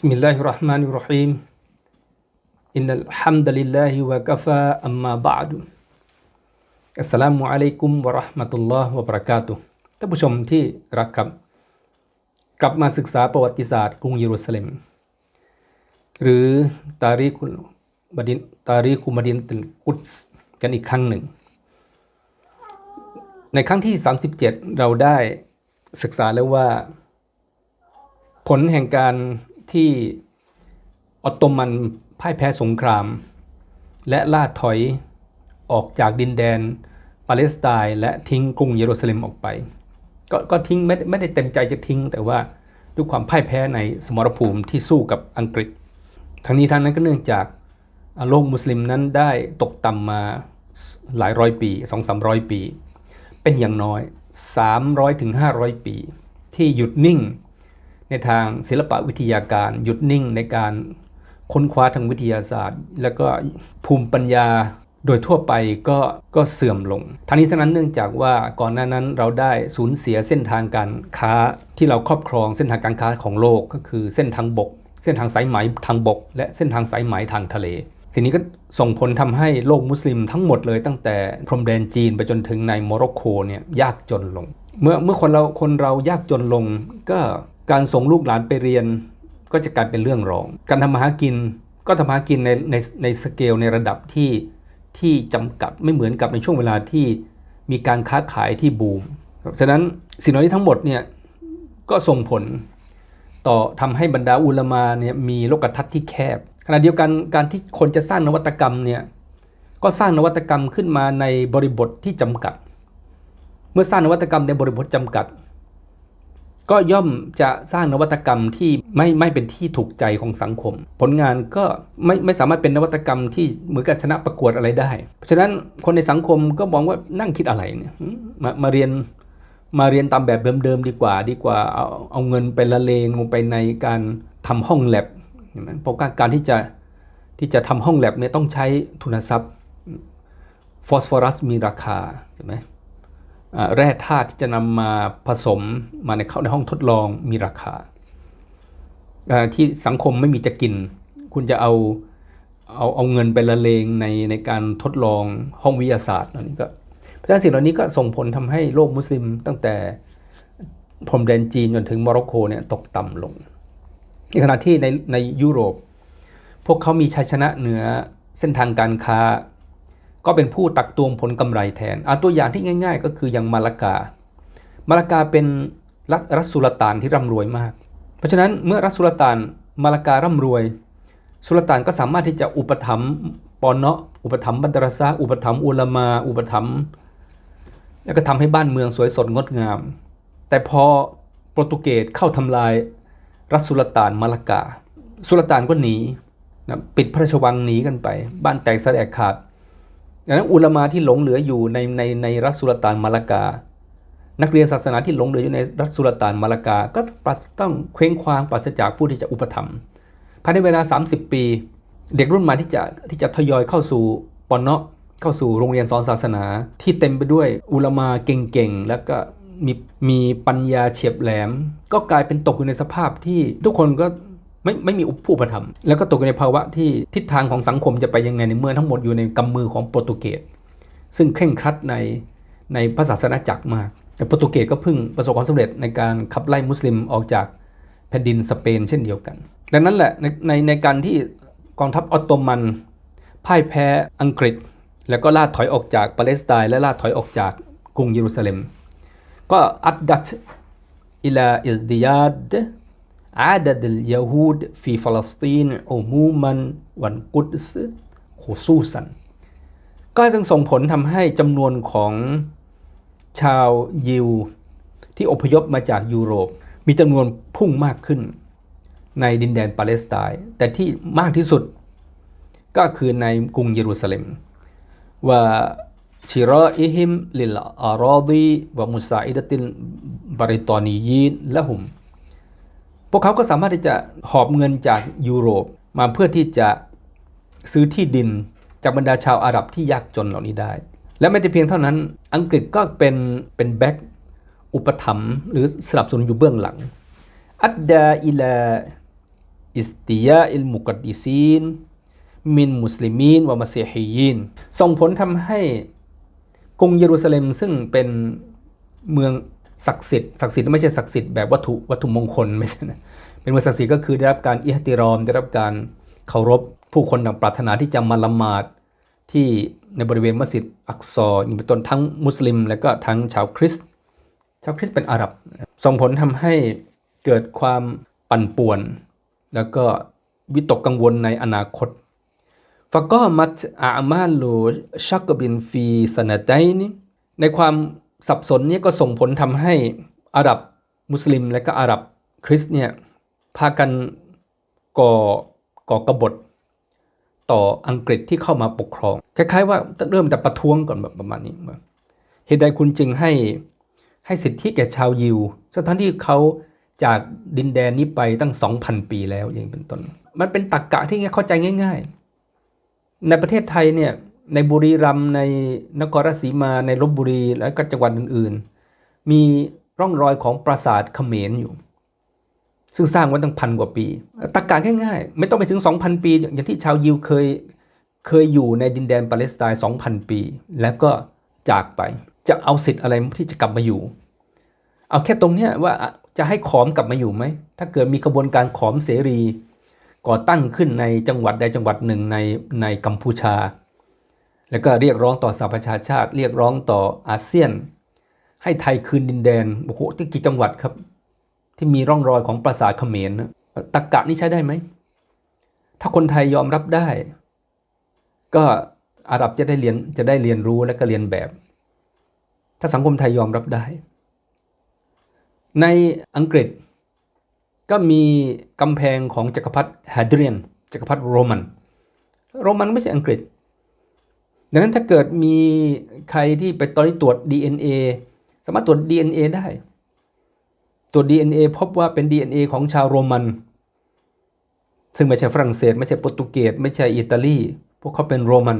بسم الله الرحمن الرحيم إن الحمد لله وكفى أما بعد อัสสลามุอะลัยกุมวะเราะห์มะตุลลอฮ์วะบะเราะกาตุฮ์ท่านผู้ชมที่รักครับ กลับมาศึกษาประวัติศาสตร์กรุงเยรูซาเล็ม หรือตารีคุบดินตารีคุมดินตุลกุดส์กันอีกครั้งหนึ่ง ในครั้งที่ 37 เราได้ศึกษาแล้วว่า ผลแห่งการที่ออตโตมันพ่ายแพ้สงคราม และล่าถอยออกจากดินแดนปาเลสไตน์และทิ้งกรุงเยรูซาเล็มออกไป ก็ก็ทิ้งไม่ไม่ได้เต็มใจจะทิ้ง แต่ว่าด้วยความพ่ายแพ้ในสมรภูมิที่สู้กับอังกฤษ ทั้งนี้ทั้งนั้นก็เนื่องจากโลกมุสลิมนั้นได้ตกต่ำมาหลายร้อยปี2 3 0 0ปี เป็นอย่างน้อย300ถึงปี ที่หยุดนิ่งในทางศิลปวิทยาการหยุดนิ่งในการค้นคว้าทางวิทยาศาสตร์ แล้วก็ภูมิปัญญา โดยทั่วไปก็ก็เสื่อมลง ทั้งนี้ทั้งนั้นเนื่องจากว่าก่อนหน้านั้นเราได้สูญเสียเส้นทางการค้าที่เราครอบครองเส้นทางการค้าของโลกก็คือเส้นทางบก เส้นทางสายไหมทางบก และเส้นทางสายไหมทางทะเล สิ่งนี้ก็ส่งผลทำให้โลกมุสลิมทั้งหมดเลยตั้งแต่พรมแดนจีนไปจนถึงในโมร็อกโกเนี่ยยากจนลง เมื่อเมื่อคนเราคนเรายากจนลง ก็การส่งลูกหลานไปเรียน ก็จะกลายเป็นเรื่องรอง การทำมาหากินก็ทำมาหากินในในในสเกลในระดับที่ ที่จำกัดไม่เหมือนกับในช่วงเวลาที่มีการค้าขายที่บูมฉะนั้นสิ่งเหล่านี้ทั้งหมดเนี่ยก็ส่งผลต่อทำให้บรรดาอุลมาเนี่ยมีโลกทัศน์ที่แคบ ขณะเดียวกันการที่คนจะสร้างนวัตกรรมเนี่ยก็สร้างนวัตกรรมขึ้นมาในบริบทที่จำกัด เมื่อสร้างนวัตกรรมในบริบทจำกัด ก็ย่อมจะสร้างนวัตกรรมที่ไม่ไม่เป็นที่ถูกใจของสังคม ผลงานก็ไม่ไม่สามารถเป็นนวัตกรรมที่เหมือนกับชนะประกวดอะไรได้ เพราะฉะนั้นคนในสังคมก็มองว่านั่งคิดอะไรเนี่ยมามาเรียนมาเรียนตามแบบเดิมๆดีกว่า ดีกว่าเอาเอาเงินไปละเลงลงไปในการทำห้องแลบเพราะการที่จะที่จะทำห้องแลบเนี่ยต้องใช้ทุนทรัพย์ฟอสฟอรัสมีราคาใช่ไหม แร่ธาตุที่จะนำมาผสมมาในเข้าในห้องทดลองมีราคา ที่สังคมไม่มีจะกิน คุณจะเอาเอาเอาเงินไปละเลงในในการทดลองห้องวิทยาศาสตร์นี่ก็เพราะฉะนั้นสิ่งเหล่านี้ก็ส่งผลทำให้โลกมุสลิมตั้งแต่พรมแดนจีนจนถึงโมร็อกโกเนี่ยตกต่ำลงในขณะที่ในในยุโรป พวกเขามีชัยชนะเหนือเส้นทางการค้า ก็เป็นผู้ตักตวงผลกำไรแทนเอาตัวอย่างที่ง่าย ๆ ก็คืออย่างมาลากา มาลากาเป็นรัฐรัสุลต่านที่ร่ำรวยมาก เพราะฉะนั้นเมื่อรัฐสุลต่านมาลาการ่ำรวย สุลต่านก็สามารถที่จะอุปถัมภ์ปอนเนาะอุปถัมภ์บันดารซาอุปถัมภ์อุลมา อุปถัมภ์แล้วก็ทำให้บ้านเมืองสวยสดงดงาม แต่พอโปรตุเกสเข้าทำลายรัฐสุลต่านมาลากา สุลต่านก็หนีนะปิดพระราชวังหนีกันไป บ้านแตกสลายขาด ดังนั้นอุลมาที่หลงเหลืออยู่ในในในรัฐสุลต่านมาลากา นักเรียนศาสนาที่หลงเหลืออยู่ในรัฐสุลต่านมาลากา ก็ต้องเคว้งคว้างปราศจากผู้ที่จะอุปถัมภ์ภายในเวลา 30 ปี เด็กรุ่นใหม่ที่จะที่จะทยอยเข้าสู่ปอนเนาะเข้าสู่โรงเรียนสอนศาสนา ที่เต็มไปด้วยอุลมาเก่งๆแล้วก็มีมีปัญญาเฉียบแหลม ก็กลายเป็นตกอยู่ในสภาพที่ทุกคนก็ ไม่ไม่มีผู้อุปถัมแล้วก็ตกในภาวะที่ทิศทางของสังคมจะไปยังไงในเมื่อทั้งหมดอยู่ในกำมือของโปรตุเกสซึ่งเคร่งครัดในในพระศาสนาจักรมาก แต่โปรตุเกสก็พึ่งประสบความสำเร็จในการขับไล่มุสลิมออกจากแผ่นดินสเปนเช่นเดียวกัน ดังนั้นแหละในในในการที่กองทัพออตโตมันพ่ายแพ้อังกฤษ แล้วก็ล่าถอยออกจากปาเลสไตน์และล่าถอยออกจากกรุงเยรูซาเล็ม ก็อัดดัตอิลาอิลดิยาด عدد اليهود في فلسطين عموما والقدس خصوصا ก็จึงส่งผลทำให้จำนวนของชาวยิวที่อพยพมาจากยุโรป มีจำนวนพุ่งมากขึ้นในดินแดนปาเลสไตน์แต่ที่มากที่สุดก็คือในกรุงเยรูซาเล็ม ว่าชิรออิฮิมลิลอารอดีวะมุสาอิดตินบริตอนียีนและหุมพ วกเขาก็สามารถที่จะหอบเงินจากยุโรปมาเพื่อที่จะซื้อที่ดินจากบรรดาชาวอาหรับที่ยากจนเหล่านี้ได้ และไม่แต่เพียงเท่านั้น อังกฤษก็เป็นเป็นแบ็กอุปถัมภ์หรือสนับสนุนอยู่เบื้องหลัง อัดดาอิลาอิสติยาอิลมุกัดดิซีนมินมุสลิมีนวะมัสฮียีนส่งผลทำให้กรุงเยรูซาเล็มซึ่งเป็นเมือง ศักดิ์สิทธิ์ศักดิ์สิทธิ์ไม่ใช่ศักดิ์สิทธิ์แบบวัตถุวัตถุมงคลไม่ใช่นะเป็นเมือศักดิ์สิทธิ์ก็คือได้รับการอิฮติรอม ได้รับการเคารพผู้คนต่างปรารถนาที่จะมาละหมาดที่ในบริเวณมัสยิดอักซออย่างเป็นต้นทั้งมุสลิม และก็ทั้งชาวคริสต์ชาวคริสต์เป็นอาหรับ ส่งผลทำให้เกิดความปั่นป่วน แล้วก็วิตกกังวลในอนาคตฟะก็มัตอามาลูชักบินฟีสนาไดนี่ในความ สับสนนี้ก็ส่งผลทำให้อาหรับมุสลิมและก็อาหรับคริสต์เนี่ยพากันก่อก่อกบฏต่ออังกฤษที่เข้ามาปกครอง คล้ายๆว่าเริ่มแต่ประท้วงก่อนแบบประมาณนี้ว่าเหตุใดคุณจึงให้ให้สิทธิแก่ชาวยิวสถานที่เขาจากดินแดนนี้ไปตั้ง 2,000 ปีแล้วอย่างเป็นต้น มันเป็นตรกกะที่เข้าใจง่าย ๆ ในประเทศไทยเนี่ย ในบุรีรัมย์ในนครราชสีมาในลบบุรีและก็จังหวัดอื่นๆ มีร่องรอยของปราสาทเขมรอยู่ ซึ่งสร้างไว้ตั้งพันกว่าปีตรกกะง่ายๆ ไม่ต้องไปถึง 2,000 ปี อย่างที่ชาวยิวเคยเคยอยู่ในดินแดนปาเลสไตน์2,000 ปี แล้วก็จากไป จะเอาสิทธิ์อะไรที่จะกลับมาอยู่ เอาแค่ตรงเนี้ยว่าจะให้ขอมกลับมาอยู่ไหม ถ้าเกิดมีกระบวนการขอมเสรี ก่อตั้งขึ้นในจังหวัดใดจังหวัดหนึ่งในในกัมพูชา แล้วก็เรียกร้องต่อสหประชาชาติ เรียกร้องต่ออาเซียน ให้ไทยคืนดินแดนโอ้โหที่กี่จังหวัดครับ ที่มีร่องรอยของปราสาทเขมรนะตักกะนี่ใช้ได้ไหม ถ้าคนไทยยอมรับได้ ก็อาหรับจะได้เรียนจะได้เรียนรู้และก็เรียนแบบ ถ้าสังคมไทยยอมรับได้ ในอังกฤษก็มีกำแพงของจักรพรรดิฮาดเรียน จักรพรรดิโรมัน โรมันไม่ใช่อังกฤษ ดังนั้นถ้าเกิดมีใครที่ไปตอนนี้ตรวจ DNA สามารถตรวจ DNA ได้ ตรวจ DNA พบว่าเป็น DNA ของชาวโรมัน ซึ่งไม่ใช่ฝรั่งเศส ไม่ใช่โปรตุเกสไม่ใช่อิตาลี พวกเขาเป็นโรมัน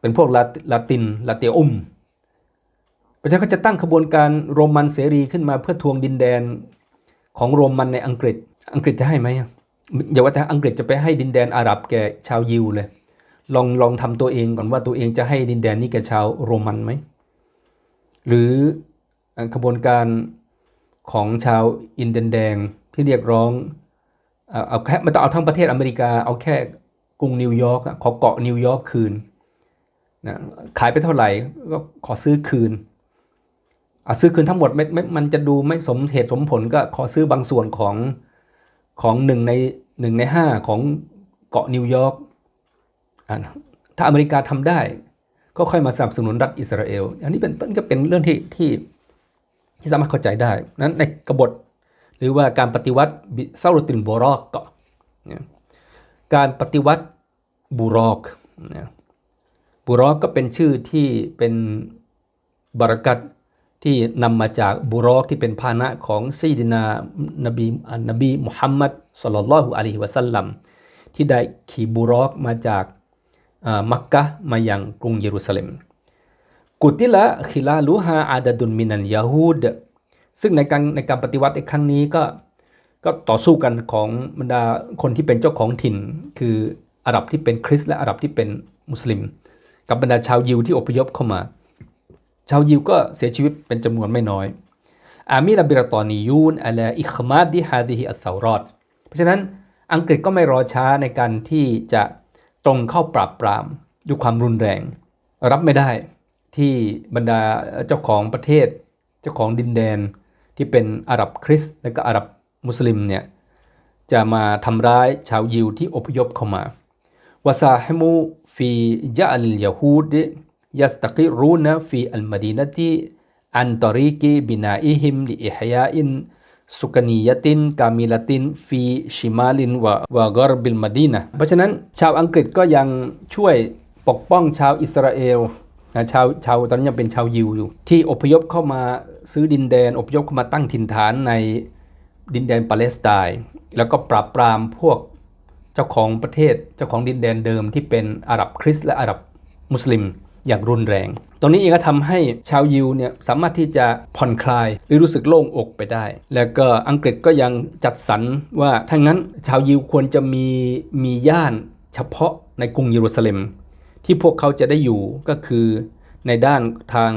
เป็นพวกลาตินลาเตอุมประชาชนจะตั้งขบวนการโรมันเสรีขึ้นมาเพื่อทวงดินแดนของโรมันในอังกฤษ อังกฤษจะให้ไหมอย่าว่าแต่อังกฤษจะไปให้ดินแดนอาหรับแก่ชาวยิวเลย ลองลองทำตัวเองก่อนว่าตัวเองจะให้ดินแดนนี้แก่ชาวโรมันไหม หรือขบวนการของชาวอินเดียนแดงที่เรียกร้องเอาแค่ไม่ต้องเอาทั้งประเทศอเมริกา เอาแค่กรุงนิวยอร์กขอเกาะนิวยอร์กคืนนะขายไปเท่าไหร่ก็ขอซื้อคืนอาซื้อคืนทั้งหมดไม่ไม่มันจะดูไม่สมเหตุสมผลก็ขอซื้อบางส่วนของของหนึ่งในหนึ่งในห้าของเกาะนิวยอร์ก ถ้าอเมริกาทำได้ ก็ค่อยมาสนับสนุนรัฐอิสราเอล อันนี้เป็นต้นก็เป็นเรื่องที่ที่ที่สามารถเข้าใจได้ นั้นในกบฏหรือว่าการปฏิวัติซาลตินบูรอกก็การปฏิวัติบูรอกบูรอกก็เป็นชื่อที่เป็นบารักัตที่นำมาจากบุรอกที่เป็นพานะของซีดินานบีนบีมุฮัมมัดสลลัลลอฮุอะลัยฮิวะสัลลัมที่ได้ขี่บุรอกมาจาก มักกะมายังกรุงเยรูซาเล็ม กุติละคิลาลูฮาอาดดุนมินันยาฮูดซึ่งในการในการปฏิวัติในครั้งนี้ก็ก็ต่อสู้กันของบรรดาคนที่เป็นเจ้าของถิ่น คืออาหรับที่เป็นคริสต์และอาหรับที่เป็นมุสลิม กับบรรดาชาวยิวที่อพยพเข้ามา ชาวยิวก็เสียชีวิตเป็นจำนวนไม่น้อย อามีรบิรตอนียูนอัลอิคมาดิฮาดิฮิอัลซารอดเพราะฉะนั้นอังกฤษก็ไม่รอช้าในการที่จะ ตรงเข้าปราบปรามด้วยความรุนแรง รับไม่ได้ที่บรรดาเจ้าของประเทศ เจ้าของดินแดนที่เป็นอาหรับคริสต์และก็อาหรับมุสลิมเนี่ยจะมาทำร้ายชาวยิวที่อพยพเข้ามาวาซาฮมูฟียะอัลยาฮูด สุกนียตินกามิลตินฟีชิมาลินวะวะกอร์บิลมาดีนะเพราะฉะนั้นชาวอังกฤษก็ยังช่วยปกป้องชาวอิสราเอลนะชาวชาวตอนนี้ยังเป็นชาวยิวอยู่ ที่อพยพเข้ามาซื้อดินแดน อพยพเข้ามาตั้งถิ่นฐานในดินแดนปาเลสไตน์แล้วก็ปราบปรามพวกเจ้าของประเทศเจ้าของดินแดนเดิมที่เป็นอาหรับคริสต์และอาหรับมุสลิม อย่างรุนแรง ตรงนี้เองก็ทำให้ชาวยิวเนี่ยสามารถที่จะผ่อนคลายหรือรู้สึกโล่งอกไปได้ แล้วก็อังกฤษก็ยังจัดสรรว่าถ้างั้นชาวยิวควรจะมีมีย่านเฉพาะในกรุงเยรูซาเล็ม ที่พวกเขาจะได้อยู่ก็คือในด้านทาง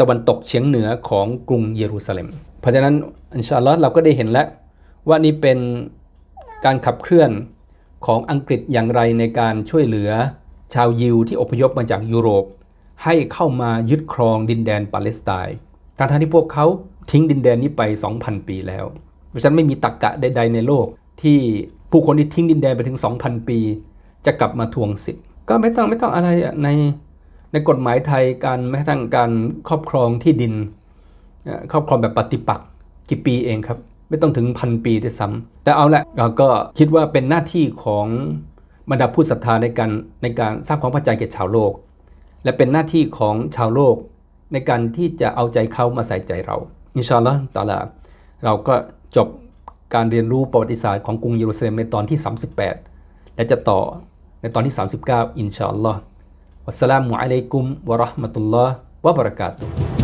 ตะวันตกเฉียงเหนือของกรุงเยรูซาเล็ม เพราะฉะนั้นอินชาอัลอฮ์เราก็ได้เห็นแล้วว่านี่เป็นการขับเคลื่อนของอังกฤษอย่างไรในการช่วยเหลือ ชาวยิวที่อพยพมาจากยุโรป ให้เข้ามายึดครองดินแดนปาเลสไตน์ทั้งที่พวกเขาทิ้งดินแดนนี้ไป 2,000 ปีแล้ว เพราะฉะนั้นไม่มีตรกกะใด ๆ ในโลก ที่ผู้คนที่ทิ้งดินแดนไปถึง 2,000 ปี จะกลับมาทวงสิทธิ์ ก็ไม่ต้องไม่ต้องอะไรในในกฎหมายไทยการแม้กระทั่งการครอบครองที่ดิน ครอบครองแบบปฏิปักษ์กี่ปีเองครับ ไม่ต้องถึงพันปีด้วยซ้ำแต่เอาละเราก็คิดว่าเป็นหน้าที่ของ บรรดาผู้ศรัทธาในการในการสร้างความเข้าใจแก่ชาวโลก และเป็นหน้าที่ของชาวโลกในการที่จะเอาใจเขามาใส่ใจเรา อินชาอัลลอฮ์ตาลา เราก็จบการเรียนรู้ประวัติศาสตร์ของกรุงเยรูซาเล็มในตอนที่ 38 และจะต่อในตอนที่ 39 อินชาอัลลอฮ์วัสสลามุอะลัยกุมวะราะห์มะตุลลอฮ์วะบะเราะกาตุฮ์